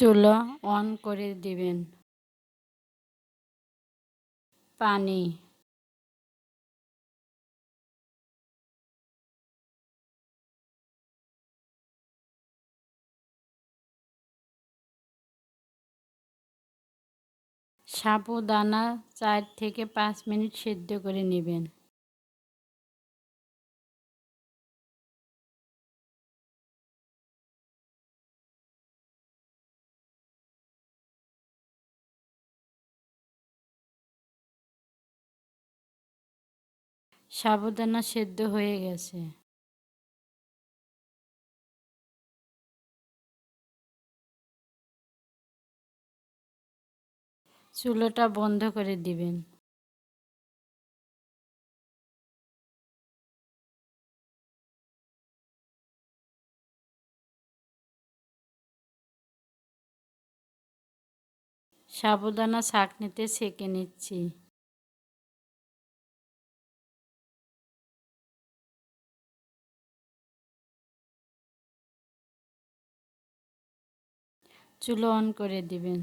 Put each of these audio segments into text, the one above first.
চুলা অন করে দিবেন। পানি। সাবুদানা চার থেকে পাঁচ মিনিট সেদ্ধ করে নেবেন। সাবুদানা সেদ্ধ হয়ে গেছে। চুলোটা বন্ধ করে দিবেন। সাবুদানা ছাঁকনিতে সেঁকে নিচ্ছি। চুলো অন করে দিবেন।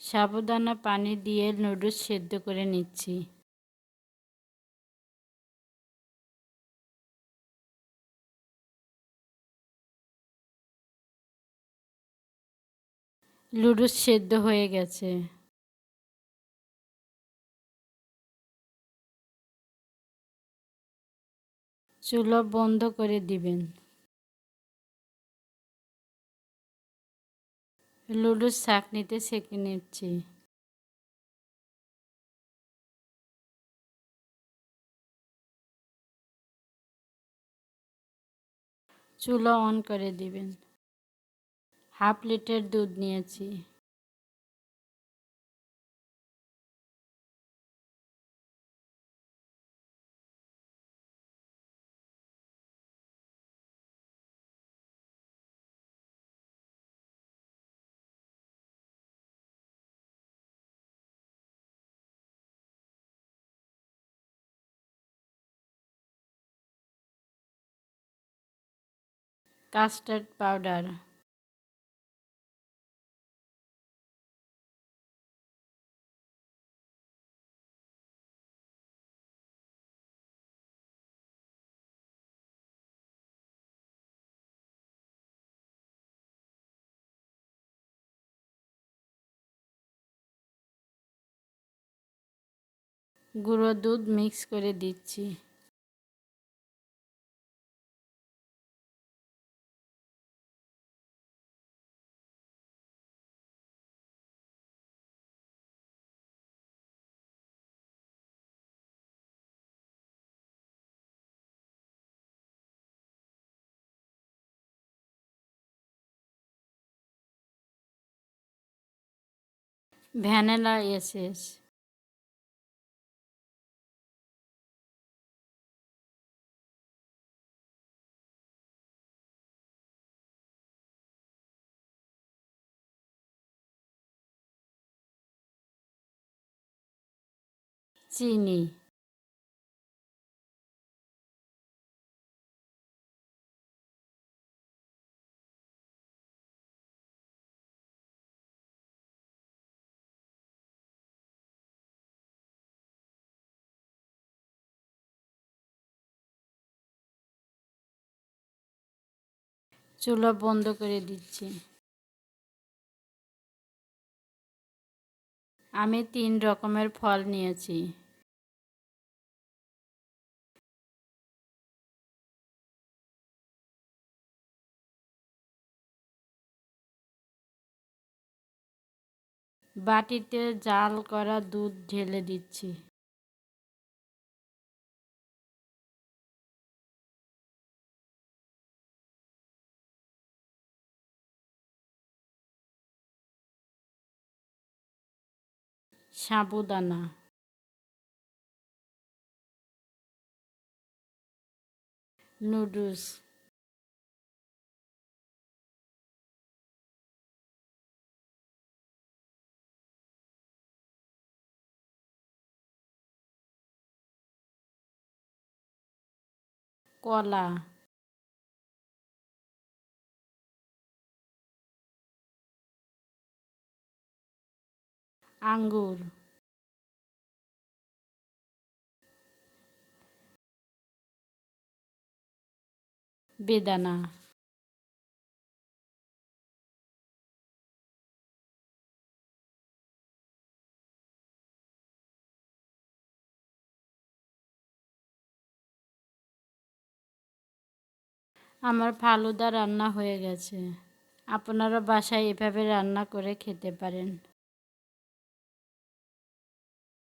সাবুদানা পানি দিয়ে নুডলস সেদ্ধ করে নিচ্ছি। লুডুস সেদ্ধ হয়ে গেছে। চুলো বন্ধ করে দিবেন। লুডুস ছাঁকনিতে সেঁকে নিচ্ছি। চুলো অন করে দিবেন। হাফ লিটার দুধ নিয়েছি। Custard powder. গুঁড়ো দুধ মিক্স করে দিচ্ছি। ভ্যানিলা এসেস। চিনি। চুলা বন্ধ করে দিচ্ছি। আমি তিন রকমের ফল নিয়েছি। বাটিতে জাল করা দুধ ঢেলে দিচ্ছি। সাবুদানা। নুডলস। কলা। আঙ্গুর। বেদানা। আমার ফালুদা রান্না হয়ে গেছে। আপনারা বাসায় এভাবে রান্না করে খেতে পারেন।